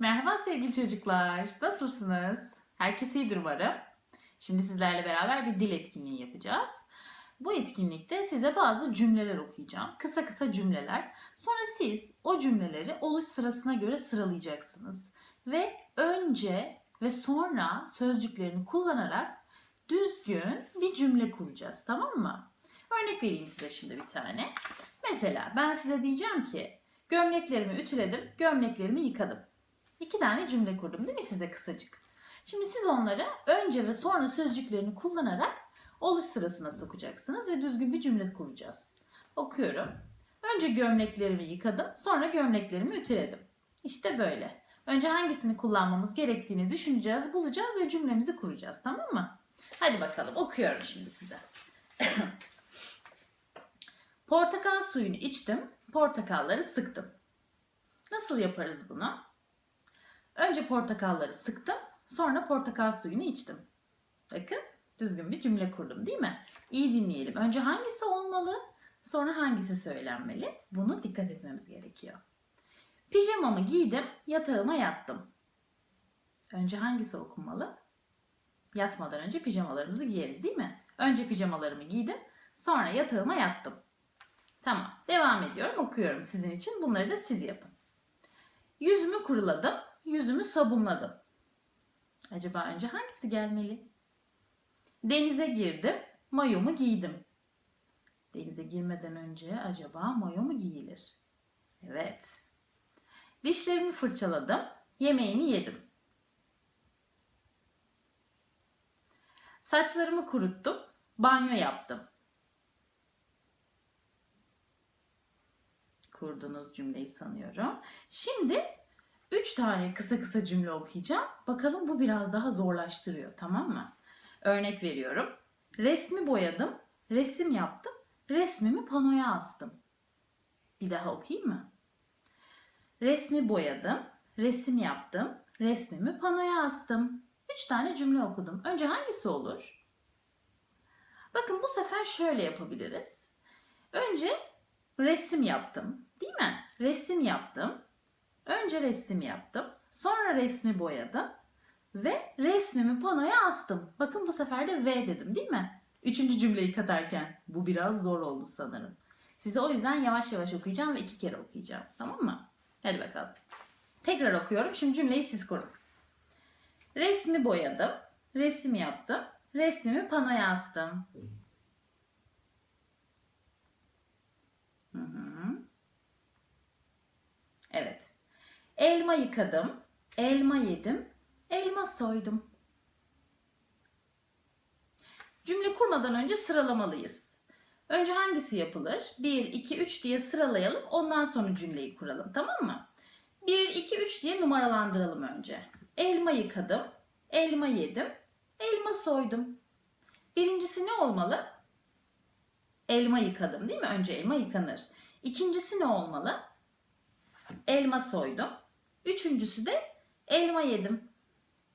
Merhaba sevgili çocuklar. Nasılsınız? Herkes iyidir umarım. Şimdi sizlerle beraber bir dil etkinliği yapacağız. Bu etkinlikte size bazı cümleler okuyacağım. Kısa kısa cümleler. Sonra siz o cümleleri oluş sırasına göre sıralayacaksınız. Ve önce ve sonra sözcüklerini kullanarak düzgün bir cümle kuracağız. Tamam mı? Örnek vereyim size şimdi bir tane. Mesela ben size diyeceğim ki gömleklerimi ütüledim, gömleklerimi yıkadım. İki tane cümle kurdum değil mi size kısacık? Şimdi siz onları önce ve sonra sözcüklerini kullanarak oluş sırasına sokacaksınız ve düzgün bir cümle kuracağız. Okuyorum. Önce gömleklerimi yıkadım, sonra gömleklerimi ütüledim. İşte böyle. Önce hangisini kullanmamız gerektiğini düşüneceğiz, bulacağız ve cümlemizi kuracağız. Tamam mı? Hadi bakalım okuyorum şimdi size. Portakal suyunu içtim, portakalları sıktım. Nasıl yaparız bunu? Önce portakalları sıktım, sonra portakal suyunu içtim. Bakın, düzgün bir cümle kurdum değil mi? İyi dinleyelim. Önce hangisi olmalı, sonra hangisi söylenmeli? Bunu dikkat etmemiz gerekiyor. Pijamamı giydim, yatağıma yattım. Önce hangisi okunmalı? Yatmadan önce pijamalarımızı giyeriz değil mi? Önce pijamalarımı giydim, sonra yatağıma yattım. Tamam, devam ediyorum, okuyorum sizin için. Bunları da siz yapın. Yüzümü kuruladım, yüzümü sabunladım. Acaba önce hangisi gelmeli? Denize girdim, mayomu giydim. Denize girmeden önce acaba mayo mu giyilir? Evet. Dişlerimi fırçaladım, yemeğimi yedim. Saçlarımı kuruttum, banyo yaptım. Kurdunuz cümleyi sanıyorum. Şimdi üç tane kısa kısa cümle okuyacağım. Bakalım bu biraz daha zorlaştırıyor, tamam mı? Örnek veriyorum. Resmi boyadım, resim yaptım, resmimi panoya astım. Bir daha okuyayım mı? Resmi boyadım, resim yaptım, resmimi panoya astım. Üç tane cümle okudum. Önce hangisi olur? Bakın bu sefer şöyle yapabiliriz. Önce resim yaptım, değil mi? Resim yaptım. Önce resim yaptım. Sonra resmi boyadım. Ve resmimi panoya astım. Bakın bu sefer de V dedim değil mi? Üçüncü cümleyi katarken. Bu biraz zor oldu sanırım. Size o yüzden yavaş yavaş okuyacağım ve iki kere okuyacağım. Tamam mı? Hadi bakalım. Tekrar okuyorum. Şimdi cümleyi siz kurun. Resmi boyadım. Resim yaptım. Resmimi panoya astım. Hı hı. Evet. Elma yıkadım. Elma yedim. Elma soydum. Cümle kurmadan önce sıralamalıyız. Önce hangisi yapılır? 1, 2, 3 diye sıralayalım. Ondan sonra cümleyi kuralım. Tamam mı? 1, 2, 3 diye numaralandıralım önce. Elma yıkadım. Elma yedim. Elma soydum. Birincisi ne olmalı? Elma yıkadım değil mi? Önce elma yıkanır. İkincisi ne olmalı? Elma soydum. Üçüncüsü de elma yedim.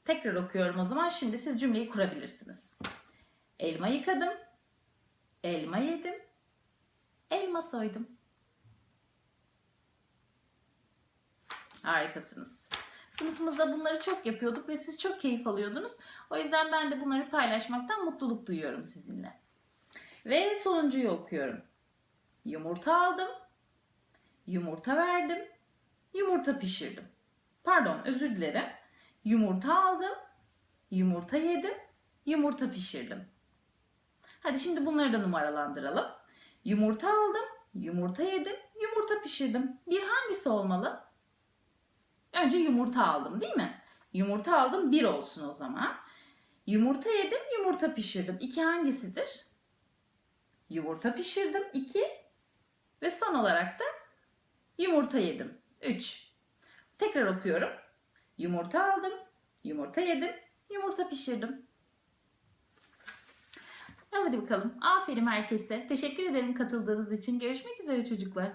Tekrar okuyorum o zaman. Şimdi siz cümleyi kurabilirsiniz. Elma yıkadım. Elma yedim. Elma soydum. Harikasınız. Sınıfımızda bunları çok yapıyorduk ve siz çok keyif alıyordunuz. O yüzden ben de bunları paylaşmaktan mutluluk duyuyorum sizinle. Ve sonuncuyu okuyorum. Yumurta aldım. Yumurta verdim. Yumurta pişirdim. Pardon özür dilerim. Yumurta aldım. Yumurta yedim. Yumurta pişirdim. Hadi şimdi bunları da numaralandıralım. Yumurta aldım. Yumurta yedim. Yumurta pişirdim. Bir hangisi olmalı? Önce yumurta aldım değil mi? Yumurta aldım bir olsun o zaman. Yumurta yedim, yumurta pişirdim. İki hangisidir? Yumurta pişirdim. iki. Ve son olarak da yumurta yedim. Üç. Tekrar okuyorum. Yumurta aldım, yumurta yedim, yumurta pişirdim. Hadi bakalım. Aferin herkese. Teşekkür ederim katıldığınız için. Görüşmek üzere çocuklar.